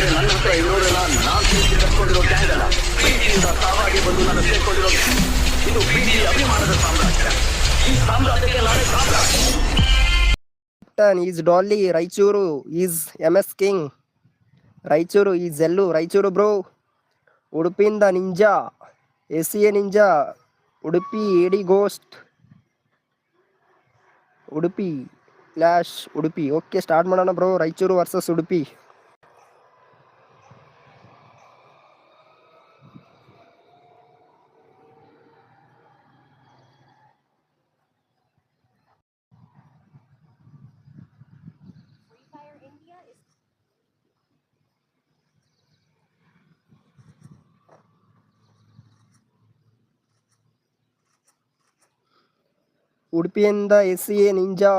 ಆದ್ರೆ ನನ್ನ ಹತ್ರ ಇರೋರೆಲ್ಲ ನಾನ್ ಪ್ರೀತಿ ಕಟ್ಕೊಂಡಿರೋ ಗ್ಯಾಂಗ್ ಅಲ್ಲ ಪ್ರೀತಿಯಿಂದ ಸಾವಾಗಿ ಬಂದು ನನ್ನ ಸೇರ್ಕೊಂಡಿರೋ. ಇದು ಪ್ರೀತಿ ಅಭಿಮಾನದ ಸಾಮ್ರಾಜ್ಯ ಈ ಸಾಮ್ರಾಜ್ಯಕ್ಕೆ ನಾನೇ ಸಾಮ್ರಾಜ್ಯ is Daali Raichur is M S king Raichur is Ellu Raichur bro ಉಡುಪಿಯಿಂದ ninja A C A ninja Udupi A D ghost Udupi flash Udupi okay start ಮಾಡೋಣ ಬ್ರೋ ರಾಯಚೂರು ವರ್ಸಸ್ ಉಡುಪಿ ಉಡುಪಿಯಿಂದ S A ninja,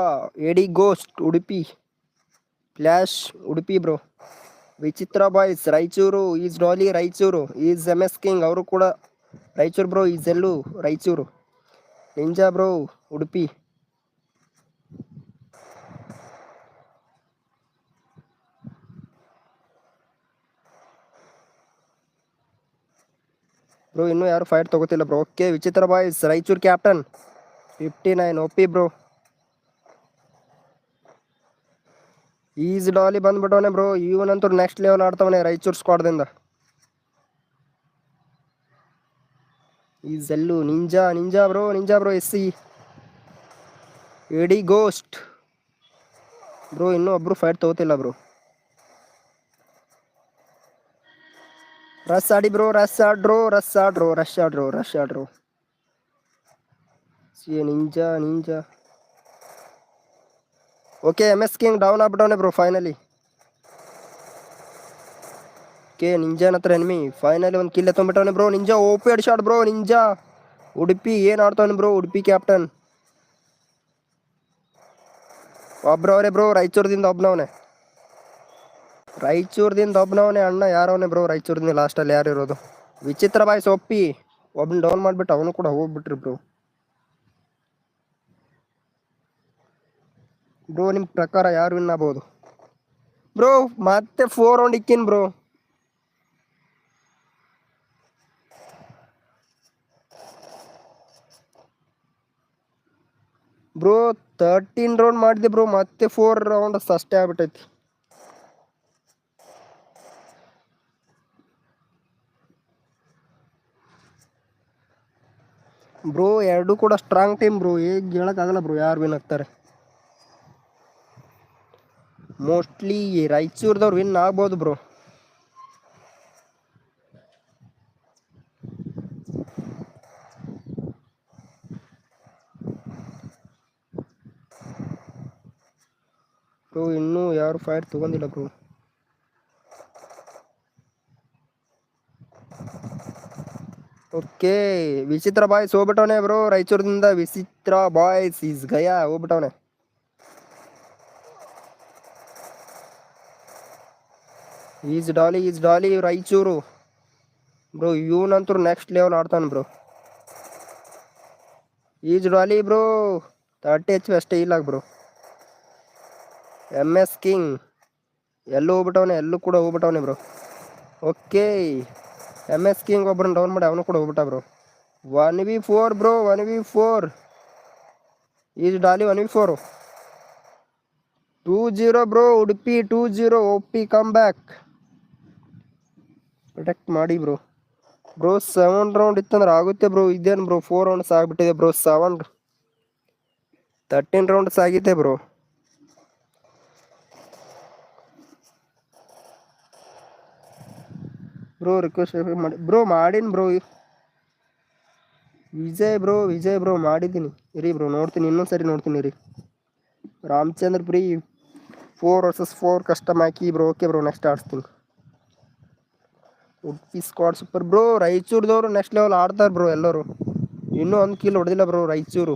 A D ghost Udupi, flash, Udupi bro. Vichitra boys, Raichur is Daali, Raichur is M S king, ಅವರು ಕೂಡ Raichur bro is Ellu Raichur. Ninja bro, Udupi. Bro, ಇನ್ನೂ ಯಾರು fight ತಗೋತಿಲ್ಲ bro. Okay Vichitra boys, Raichur captain fifty nine ಒಪ್ಪಿ bro is Daali ಬಂದ್ಬಿಟ್ಟವನೆ bro ಇವನಂತೂ next level ಆಡ್ತವನೆ ರಾಯಚೂರು ಸ್ಕ್ವಾಡ್ದಿಂದ ಎಲ್ಲು ninja ninja bro ninja bro S C AD ghost bro ಇನ್ನೂ ಒಬ್ರು ಫೈಟ್ ತಗೋತಿಲ್ಲ ಬ್ರೋ ರಸ್ ಆಡಿ ಬ್ರೋ ರಸ್ ಆಡ್ರೋ ರಸ್ ಆಡ್ರೋ ರಶ್ ಆಡ್ರೋ rush ಆಡ್ರೋ. C ninja ninja. Okay M S king down ಆಗ್ಬಿಟ್ಟವನೆ bro finally K ನಿಂಜಾನ ಹತ್ರ ಎನ್ಮಿ ಫೈನಲಿ ಒಂದು ಕಿಲ್ ಎತ್ಕೊಂಡ್ಬಿಟ್ಟವನೆ ಬ್ರೋ ನಿಂಜಾ ಓಪಿ ಅಡಿ ಶಾಟ್ ಬ್ರೋ ನಿಂಜಾ. ಉಡುಪಿ ಏನು ಆಡ್ತಾವನೆ ಬ್ರೋ ಉಡುಪಿ ಕ್ಯಾಪ್ಟನ್ ಒಬ್ರವ್ರೆ ಬ್ರೋ ರಾಯಚೂರ್ದಿಂದ ಒಬ್ನವನೆ. ರಾಯಚೂರ್ದಿಂದ ಒಬ್ನವನೆ ಅಣ್ಣ ಯಾರವನೇ ಬ್ರೋ ರಾಯಚೂರ್ದಿಂದ ಲಾಸ್ಟಲ್ಲಿ ಯಾರು ಇರೋದು ವಿಚಿತ್ರ ಬಾಯ್ಸ್ ಒಪ್ಪಿ ಒಬ್ನ ಡೌನ್ ಮಾಡಿಬಿಟ್ಟು ಅವನು ಕೂಡ ಹೋಗ್ಬಿಟ್ರಿ ಬ್ರೋ ಬ್ರೋ ನಿಮ್ಮ ಪ್ರಕಾರ ಯಾರು ವಿನ್ ಆಗ್ಬೋದು? ಬ್ರೋ, ಮತ್ತೆ ಫೋರ್ ರೌಂಡ್ ಇಕ್ಕಿನ್ ಬ್ರೋ. ಬ್ರೋ ತರ್ಟೀನ್ ರೌಂಡ್ ಮಾಡಿದೆ ಬ್ರೋ, ಮತ್ತೆ ಫೋರ್ ರೌಂಡ್ ಅಷ್ಟೇ ಆಗ್ಬಿಟ್ಟೈತಿ. ಬ್ರೋ, ಎರಡು ಕೂಡ ಸ್ಟ್ರಾಂಗ್ ಟೀಮ್ ಬ್ರೋ, ಹೇಗೆ ಹೇಳಕ್ಕಾಗಲ್ಲ ಬ್ರೋ ಯಾರು ವಿನ್ ಆಗ್ತಾರೆ. ಮೋಸ್ಟ್ಲಿ ರಾಯಚೂರ್ದವ್ರು ವಿನ್ ಆಗ್ಬೋದು ಬ್ರೋ ಬ್ರೋ ಇನ್ನೂ ಯಾರು ಫೈರ್ ತಗೊಂಡಿಲ್ಲ ಬ್ರೋ ಓಕೆ ವಿಚಿತ್ರ ಬಾಯ್ಸ್ ಹೋಗ್ಬಿಟ್ಟವನೆ ಬ್ರೋ ರಾಯಚೂರ್ದಿಂದ ವಿಚಿತ್ರ ಬಾಯ್ಸ್ ಈಸ್ ಗಯಾ ಹೋಗ್ಬಿಟ್ಟವನೆ. Is Dolly is Dolly Raichur bro ಇವನಂತೂ next level ಆಡ್ತಾನೆ bro is Dolly bro thirty H ಅಷ್ಟೇ ಇಲ್ಲ ಬ್ರೋ ಎಂ ಎಸ್ ಕಿಂಗ್ ಎಲ್ಲೂ ಹೋಗ್ಬಿಟ್ಟವನೆ ಎಲ್ಲೂ ಕೂಡ ಹೋಗ್ಬಿಟ್ಟವನೆ bro okay M S king ಒಬ್ಬರನ್ನ ಡೌನ್ ಮಾಡಿ ಅವನು ಕೂಡ ಹೋಗ್ಬಿಟ್ಟ bro one V four bro one V four is Dolly one V four two zero bro Udupi two zero O P come back protect ಮಾಡಿ ಬ್ರೋ ಬ್ರೋ ಸೆವೆನ್ ರೌಂಡ್ ಇತ್ತಂದ್ರೆ ಆಗುತ್ತೆ bro ಇದೇನು bro four rounds ಆಗಿಬಿಟ್ಟಿದೆ bro seven thirteen rounds ಆಗಿದೆ bro bro request ಮಾಡಿ. Bro ಮಾಡೀನಿ bro Vijay bro Vijay bro ಮಾಡಿದ್ದೀನಿ. ಇರಿ ಬ್ರೋ ನೋಡ್ತೀನಿ. ಇನ್ನೊಂದು ಸರಿ ನೋಡ್ತೀನಿ ರೀ ರಾಮಚಂದ್ರ ಪ್ರೀ ಫೋರ್ ವರ್ಸಸ್ ಫೋರ್ ಕಸ್ಟಮ್ ಹಾಕಿ ಬ್ರೋ ಓಕೆ ಬ್ರೋ ನೆಕ್ಸ್ಟ್ ಆಡಿಸ್ತೀನಿ. ಉಡುಪಿ ಸ್ಕ್ವಾಡ್ ಸೂಪರ್ ಬ್ರೋ ರಾಯಚೂರ್ದವ್ರು ನೆಕ್ಸ್ಟ್ ಲೆವೆಲ್ ಆಡ್ತಾರೆ ಬ್ರೋ ಎಲ್ಲರೂ. ಇನ್ನೂ ಒಂದು ಕಿಲ್ ಹೊಡೆದಿಲ್ಲ ಬ್ರೋ ರಾಯಚೂರು.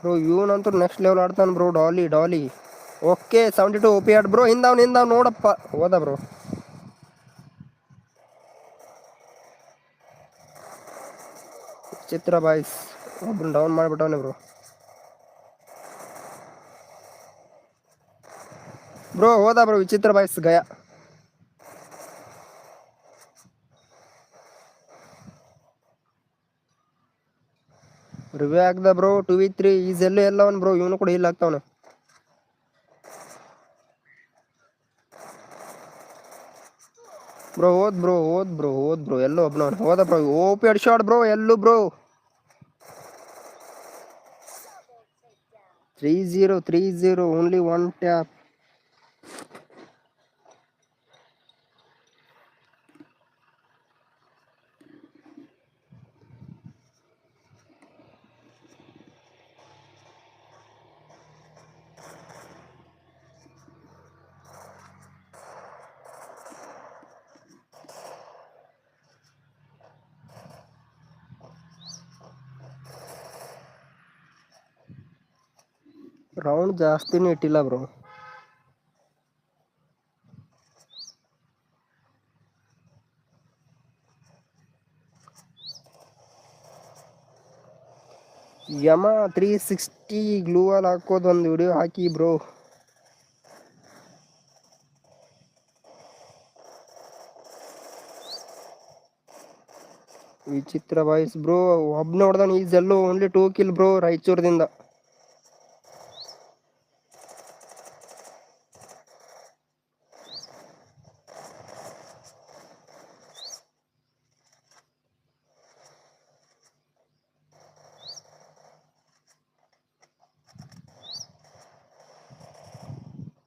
ಬ್ರೋ ಇವನಂತೂ ನೆಕ್ಸ್ಟ್ ಲೆವೆಲ್ ಆಡ್ತಾನೆ bro Dolly Dolly okay seventy two OP add bro ಹಿಂದವ್ ಹಿಂದವ್ ನೋಡಪ್ಪ. ಹೋದ ಬ್ರೋ ಚಿತ್ರ ಬಾಯ್ಸ್, ಒಬ್ರು ಡೌನ್ ಮಾಡಿಬಿಟ್ಟವನೆ ಬ್ರೋ ಬ್ರೋ ಹೋದ ಬ್ರೋ ವಿಚಿತ್ರ ಬಾಯ್ಸ್ ಗಯ. Review ಆಗ್ದ bro two V three is ಎಲ್ಲೂ ಎಲ್ಲವನ್ ಬ್ರೋ ಇವನು ಕೂಡ ಇಲ್ಲ ಬ್ರೋ, ಹೋದ್ ಬ್ರೋ ಹೋದ್ ಬ್ರೋ ಹೋದ್ ಬ್ರೋ. ಎಲ್ಲೋ ಒಬ್ನ ಹೋದ ಬ್ರೋ. ಓಪಿ ಅಡ್ಶಾಡ್ ಬ್ರೋ, ಎಲ್ಲೂ bro. Three zero three zero only one tap round ಜಾಸ್ತಿನೇ ಇಟ್ಟಿಲ್ಲ ಬ್ರೋ ಯಮ ತ್ರೀ ಸಿಕ್ಸ್ಟಿ ಗ್ಲೂವಲ್ ಹಾಕೋದು ಒಂದು ವಿಡಿಯೋ ಹಾಕಿ ಬ್ರೋ ವಿಚಿತ್ರ ವಾಯ್ಸ್ ಬ್ರೋ ಒಬ್ಬ ನೋಡ್ದಾನ ಈಸ್ ಎಲ್ಲೋ ಓನ್ಲಿ ಟೂ ಕಿಲ್ ಬ್ರೋ ರಾಯಚೂರದಿಂದ.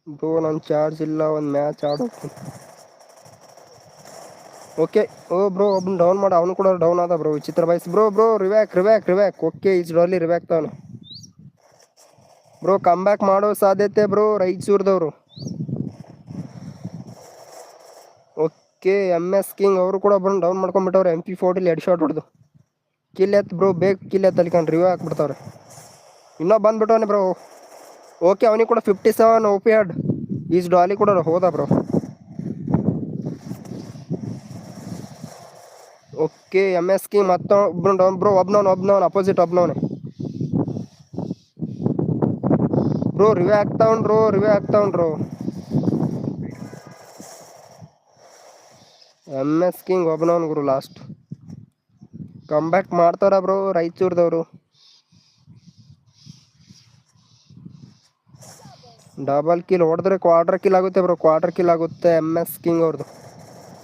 ಬ್ರೋ ನನ್ನ ಚಾರ್ಜ್ ಇಲ್ಲ, ಒಂದು ಮ್ಯಾಚ್ ಆಡೋಕೆ ಓಕೆ ಓ ಬ್ರೋ ಒಬ್ಬನ ಡೌನ್ ಮಾಡಿ, ಅವನು ಕೂಡ ಡೌನ್ ಆದ bro Vichitra boys bro bro ರಿವ್ಯಾಕ್ ರಿವ್ಯಾಕ್ ರಿವ್ಯಾಕ್ ಓಕೆ ಈಸ್ ಡೋಲಿ ರಿವ್ಯಾಕ್ ತಾನು ಬ್ರೋ ಕಮ್ ಬ್ಯಾಕ್ ಮಾಡೋ ಸಾಧ್ಯತೆ ಬ್ರೋ ರಾಯಚೂರ್ದವರು. ಓಕೆ ಎಂ ಎಸ್ ಕಿಂಗ್ ಅವರು ಕೂಡ ಬಂದು ಡೌನ್ ಮಾಡ್ಕೊಂಡ್ಬಿಟ್ಟವ್ರೆ ಎಂ ಪಿ ಫೋರ್ಟಿಲಿ ಎರಡು ಶಾಟ್ ಹೊಡೆದು. ಕಿಲ್ ಎತ್ ಬ್ರೋ ಬೇಗ ಕಿಲ್ ಎತ್ ಅಲ್ಲಿಕೊಂಡು ರಿವ್ಯೂ ಹಾಕ್ಬಿಡ್ತಾವ್ರೆ. ಇನ್ನೂ ಬಂದ್ಬಿಟ್ಟವನೇ ಬ್ರೋ ಓಕೆ, ಅವನಿಗೆ ಕೂಡ fifty seven O P is Dolly ಕೂಡ ಹೋದ ಬ್ರೋ ಓಕೆ ಎಂ ಎಸ್ ಮತ್ತ ಮತ್ತೊಬ್ಬನು ಡೌನ್ ಬ್ರೋ ಒಬ್ನವನು ಒಬ್ನವನು ಅಪೋಸಿಟ್ ಒಬ್ನವನೆ. ಬ್ರೋ ರಿವ್ಯೂ ಆಗ್ತಾವನ್ ಬ್ರೋ ರಿವ್ಯೂ ಆಗ್ತಾವನ್ ಬ್ರೋ ಎಂ ಎಸ್ ಕಿಂಗ್ ಒಬ್ನವನ್ ಗುರು ಲಾಸ್ಟ್ ಕಮ್ ಬ್ಯಾಕ್ ಮಾಡ್ತಾರ ಬ್ರೋ ರಾಯಚೂರ್ದವರು? ಡಬಲ್ ಕಿಲ್ ಹೊಡೆದ್ರೆ ಕ್ವಾರ್ಟರ್ ಕಿಲ್ ಆಗುತ್ತೆ ಬ್ರೋ ಕ್ವಾರ್ಟರ್ ಕಿಲ್ ಆಗುತ್ತೆ ಎಂ ಎಸ್ ಕಿಂಗ್ ಅವ್ರದ್ದು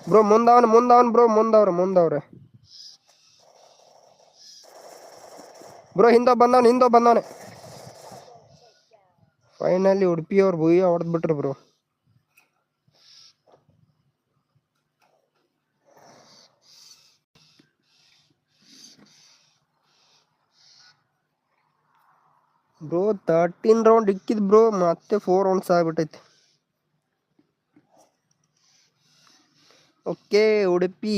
ಬ್ರೋ ಮುಂದವನ್ ಮುಂದವನ್ ಬ್ರೋ ಮುಂದವ್ರೆ ಮುಂದವ್ರೆ. ಬ್ರೋ ಹಿಂದೆ ಬಂದವನು, ಹಿಂದೋ ಬಂದವನೆ. ಫೈನಲಿ ಉಡುಪಿಯವ್ರು ಬುಯ್ಯ ಹೊಡೆದ್ಬಿಟ್ರು ಬ್ರೋ ಬ್ರೋ ತರ್ಟೀನ್ ರೌಂಡ್ ಇಕ್ಕಿದ್ ಬ್ರೋ ಮತ್ತೆ four rounds ಆಗ್ಬಿಟ್ಟೈತಿ okay Udupi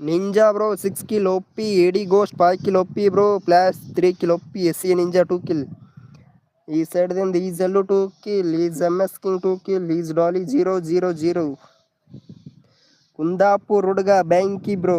ninja bro six kill ಒಪ್ಪಿ ಎಡಿ ಗೋಸ್ಟ್ ಫೈವ್ ಕಿಲ್ ಒಪ್ಪಿ ಬ್ರೋ ಪ್ಲಾಸ್ ತ್ರೀ ಕಿಲ್ ಒಪ್ಪಿ S C ninja two kill ಈ ಸೈಡ್ದಿಂದ ಈಸ್ ಎಲ್ಲು two kill is M S king two kill is Dolly zero zero zero Kundapur ಹುಡುಗ ಬ್ಯಾಂಕಿ bro